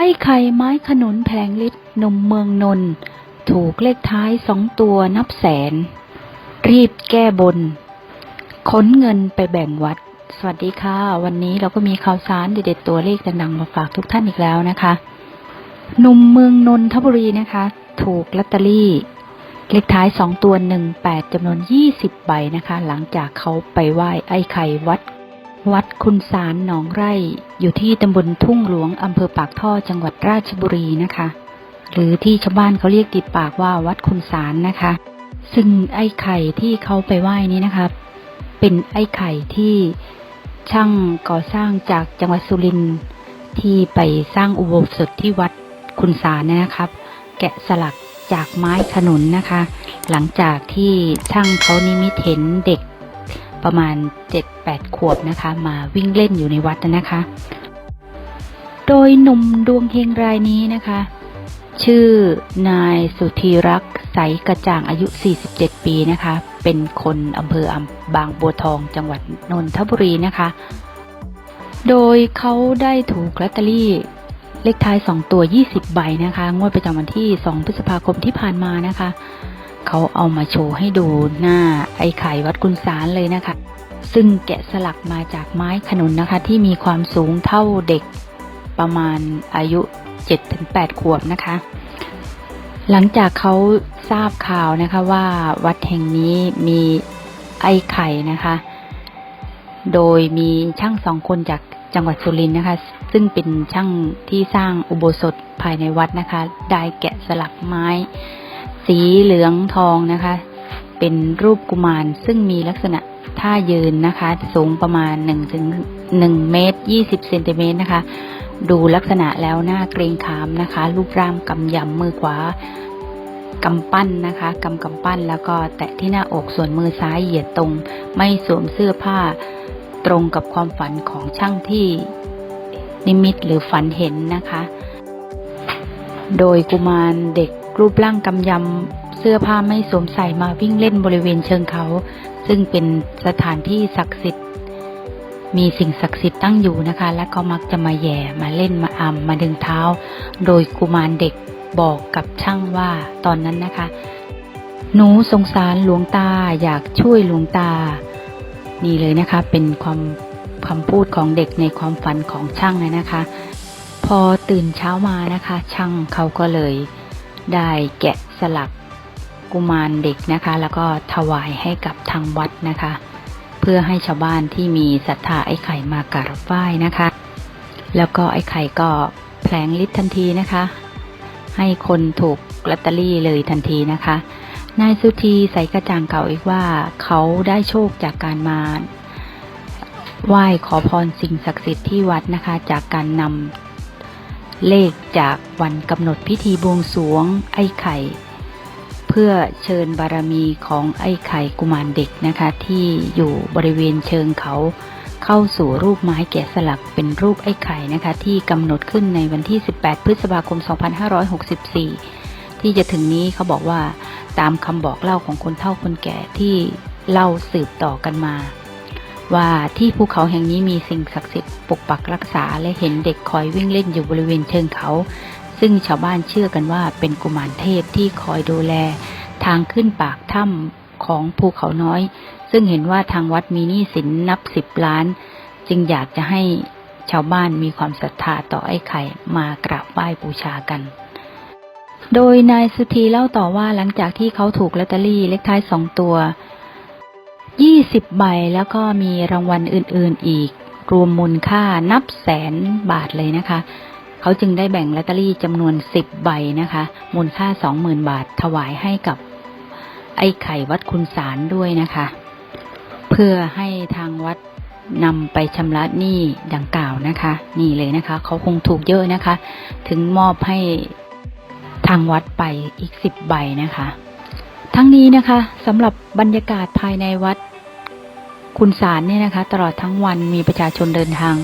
ไอ้ไข่ไม้ขนุนแผลงฤทธิ์หนมเมืองนนท์ถูกเลขท้ายสองตัวนับแสน รีบแก้บน ขนเงินไปแบ่งวัด สวัสดีค่ะ วันนี้เราก็มีข่าวสารเด็ดๆตัวเลขดังๆมาฝากทุกท่านอีกแล้วนะคะหนุ่มเมืองนนทบุรีนะคะ ถูกลอตเตอรี่ เลขท้ายสองตัวหนึ่งแปดจำนวนยี่สิบใบนะคะ หลังจากเขาไปไหว้ไอ้ไข่วัด วัดคุณสารหนองไร่ อยู่ที่ตำบลทุ่งหลวงอำเภอปากท่อจังหวัดราชบุรีนะคะ หรือที่ชาวบ้านเขาเรียกติดปากว่าวัดคุณสารนะคะ ซึ่งไอ้ไข่ที่เขาไปไหว้นี้นะคะ เป็นไอ้ไข่ที่ช่างก่อสร้างจากจังหวัดสุรินทร์ที่ไปสร้างอุโบสถที่วัดคุณสารเนี่ยนะครับ แกะสลักจากไม้ขนุนนะคะ หลังจากที่ช่างเขานิมิตเห็นเด็ก ประมาณ 7-8 ขวบนะคะ มาวิ่งเล่นอยู่ในวัดนะคะ โดยหนุ่มดวงเฮงรายนี้นะคะ ชื่อนายสุธีรักษ์ใสกระจ่างอายุ 47 ปีนะคะ เป็นคนอำเภออบางบัวทองจังหวัดนนทบุรีนะคะ โดยเขาได้ถูกลอตเตอรี่เลขท้าย 2 ตัว 20 ใบนะคะ งวดประจำวันที่ 2 พฤษภาคมที่ผ่านมานะคะ เขาเอามาโชว์ให้ดูหน้าไอ้ไข่วัดกุนสารเลยนะคะ ซึ่งแกะสลักมาจากไม้ขนุนนะคะ ที่มีความสูงเท่าเด็กประมาณอายุ 7-8 ขวบนะคะ หลังจากเขาทราบข่าวนะคะว่าวัดแห่งนี้มีไอ้ไข่นะคะ โดยมีช่างสองคนจากจังหวัดสุรินทร์นะคะ ซึ่งเป็นช่างที่สร้างอุโบสถภายในวัดนะคะ ได้แกะสลักไม้ สีเหลืองทองนะคะ เป็นรูปกุมารซึ่งมีลักษณะท่ายืนนะคะ สูงประมาณ1ถึง1เมตร20เซนติเมตรนะคะ ดูลักษณะแล้วหน้าเกรงขามนะคะ รูปร่างกำยำมือขวากำปั้นนะคะกำกำปั้นแล้วก็แตะที่หน้าอกส่วนมือซ้ายเหยียดตรง ไม่สวมเสื้อผ้า ตรงกับความฝันของช่างที่นิมิตหรือฝันเห็นนะคะ โดยกุมารเด็ก รูปร่างกำยำ เสื้อผ้าไม่สวมใส่มาวิ่งเล่นบริเวณเชิงเขา ซึ่งเป็นสถานที่ศักดิ์สิทธิ์ มีสิ่งศักดิ์สิทธิ์ตั้งอยู่นะคะ และก็มักจะมาแย่มาเล่นมาอำมาดึงเท้า โดยกุมารเด็กบอกกับช่างว่าตอนนั้นนะคะ หนูสงสารหลวงตาอยากช่วยหลวงตา นี่เลยนะคะ เป็นความคำพูดของเด็กในความฝันของช่างเลยนะคะ พอตื่นเช้ามานะคะ ช่างเขาก็เลย ได้แกะสลักกุมารเด็กนะคะ แล้วก็ถวายให้กับทางวัดนะคะ เพื่อให้ชาวบ้านที่มีศรัทธาไอ้ไข่มากราบไหว้นะคะ แล้วก็ไอ้ไข่ก็แผลงฤทธิ์ทันทีนะคะ ให้คนถูกลอตเตอรี่เลยทันทีนะคะนายสุธีใส่กระจ่างเก่าอีกว่าเขาได้โชคจากการมาไหว้ขอพรสิ่งศักดิ์สิทธิ์ที่วัดนะคะ จากการนำ เลขจากวันกำหนดพิธีบวงสรวงไอ้ไข่ เพื่อเชิญบารมีของไอ้ไข่กุมารเด็กนะคะ ที่อยู่บริเวณเชิงเขาเข้าสู่รูปไม้แกะสลักเป็นรูปไอ้ไข่นะคะ ที่กำหนดขึ้นในวันที่ 18 พฤษภาคม 2564 ที่จะถึงนี้เขาบอกว่าตามคำบอกเล่าของคนเฒ่าคนแก่ที่เล่าสืบต่อกันมา ว่าที่ภูเขาแห่งนี้มีสิ่งศักดิ์สิทธิ์ปกปักรักษาและเห็นเด็กคอยวิ่งเล่นอยู่บริเวณเชิงเขา ซึ่งชาวบ้านเชื่อกันว่าเป็นกุมารเทพที่คอยดูแล ทางขึ้นปากถ้ำของภูเขาน้อย ซึ่งเห็นว่าทางวัดมีหนี้สินนับสิบล้าน จึงอยากจะให้ชาวบ้านมีความศรัทธาต่อไอ้ไข่มากราบไหว้บูชากัน โดยนายสุธีเล่าต่อว่าหลังจากที่เขาถูกลอตเตอรี่เลขท้ายสองตัว 20ใบแล้วก็มีรางวัลอื่นๆอีก รวมมูลค่านับแสนบาทเลยนะคะ เขาจึงได้แบ่งลอตเตอรี่จำนวน10ใบนะคะ มูลค่า20,000บาทถวายให้กับไอ้ไข่วัดคุณสารด้วยนะคะ เพื่อให้ทางวัดนำไปชำระหนี้ดังกล่าวนะคะ นี่เลยนะคะ เขาคงถูกเยอะนะคะ ถึงมอบให้ทางวัดไปอีก10ใบนะคะ ทั้งนี้นะคะสำหรับบรรยากาศภายในวัด คุณสารเนี่ยนะคะตลอดทั้งวันมีประชาชนเดินทาง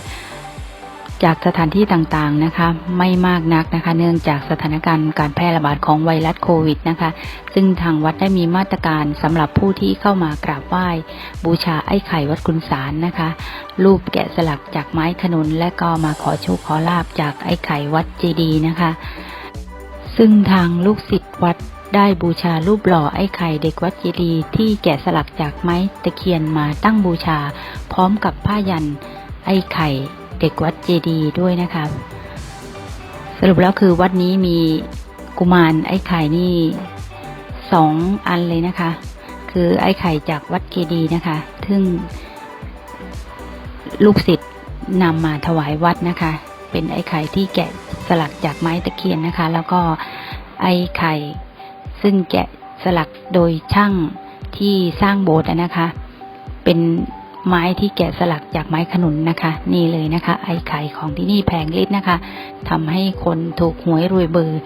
จากสถานที่ต่างๆนะคะไม่มากนักนะคะ เนื่องจากสถานการณ์การแพร่ระบาดของไวรัสโควิดนะคะ ซึ่งทางวัดได้มีมาตรการสำหรับผู้ที่เข้ามากราบไหว้ บูชาไอ้ไข่วัดคุณสารนะคะ รูปแกะสลักจากไม้ขนุนและก็มาขอโชคขอลาบจากไอ้ไข่วัดเจดีนะคะ ซึ่งทางลูกศิษย์วัด ได้บูชารูปหล่อไอ้ไข่เด็กวัดเจดีย์ที่แกะสลักจากไม้ตะเคียนมาตั้งบูชา พร้อมกับผ้ายันไอ้ไข่เด็กวัดเจดีย์ด้วยนะคะสรุปแล้วคือวัดนี้มีกุมารไอ้ไข่นี่สองอันเลยนะคะ คือไอ้ไข่จากวัดเจดีย์นะคะ ซึ่งลูกศิษย์นำมาถวายวัดนะคะ เป็นไอ้ไข่ที่แกะสลักจากไม้ตะเคียนนะคะ แล้วก็ไอ้ไข่ ซึ่งแกะสลักโดยช่างที่สร้างโบสถ์นะคะ เป็นไม้ที่แกะสลักจากไม้ขนุนนะคะ นี่เลยนะคะ ไอ้ไข่ของที่นี่แพงฤทธิ์นะคะทำให้คนถูกหวยรวยเบอร์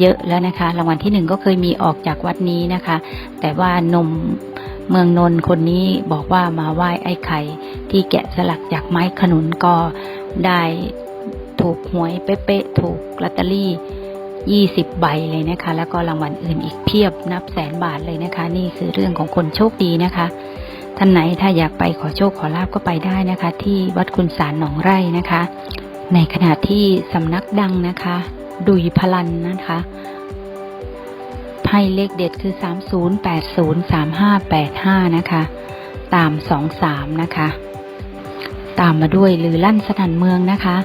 เยอะแล้วนะคะ รางวัลที่หนึ่งก็เคยมีออกจากวัดนี้นะคะ แต่ว่านมเมืองนนท์คนนี้บอกว่ามาไหว้ไอ้ไข่ที่แกะสลักจากไม้ขนุนก็ได้ถูกหวยเป๊ะๆถูกลอตเตอรี่ 20 ใบเลยนะคะ แล้วก็รางวัลอื่นอีกเพียบนับแสนบาทเลยนะคะ นี่คือเรื่องของคนโชคดีนะคะ ท่านไหนถ้าอยากไปขอโชคขอลาบก็ไปได้นะคะ ที่วัดคุณสารหนองไร่นะคะ ในขณะที่สำนักดังนะคะ ดุยพลันนะคะให้เลขเด็ดคือ 30803585 นะคะ ตาม 23 นะคะ ตามมาด้วยหรือลั่นสนันเมืองนะคะ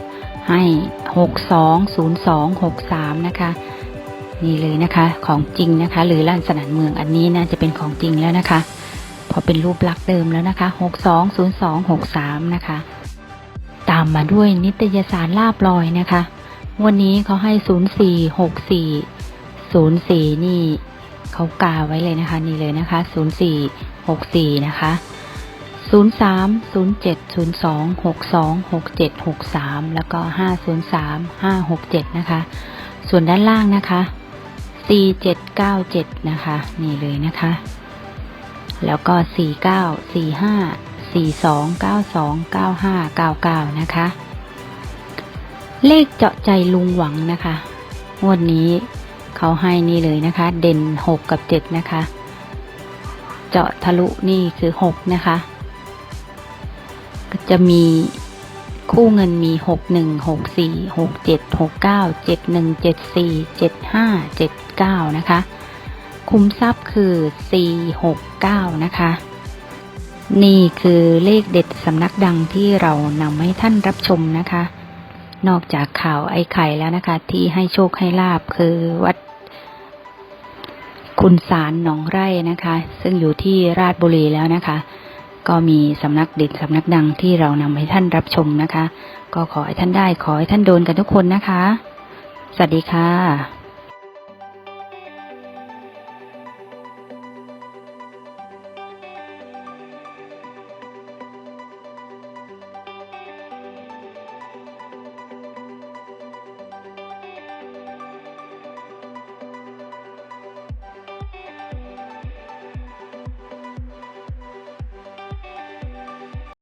ให้ 620263 นะคะ นี่เลยนะคะของจริงนะคะ หรือลั่นสนันเมืองอันนี้น่าจะเป็นของจริงแล้วนะคะ พอเป็นรูปลักษณ์เดิมแล้วนะคะ 620263 นะคะ ตามมาด้วยนิตยสารลาบลอยนะคะ วันนี้เขาให้ 0464 04 นี่เขากาไว้เลยนะคะ นี่เลยนะคะ 0464 นะคะ 03 07 02 62 67 63 แล้วก็ 503 567 นะคะ ส่วนด้านล่างนะคะ 4797 นะคะ นี่เลยนะคะ แล้วก็ 49 45 42 92 95 99 นะคะ เลขเจาะใจลุงหวังนะคะงวดนี้เขาให้นี่เลยนะคะ เด่น 6 กับ 7 นะคะ เจาะทะลุนี่คือ 6 นะคะ จะมีคู่เงินมี 6 1 6 4 6 7 6 9 7 1 7 4 7 5 7 9 นะคะ คุ้มทรัพย์คือ 4 6 9 นะคะ นี่คือเลขเด็ดสำนักดังที่เรานำให้ท่านรับชมนะคะ นอกจากข่าวไอ้ไข่แล้วนะคะ ที่ให้โชคให้ลาบคือวัด คุณสารหนองไร่นะคะ ซึ่งอยู่ที่ราชบุรีแล้วนะคะ ก็มีสำนักเด็ดสำนักดังที่เรานำให้ท่านรับชมนะคะ ก็ขอให้ท่านได้ขอให้ท่านโดนกันทุกคนนะคะ สวัสดีค่ะ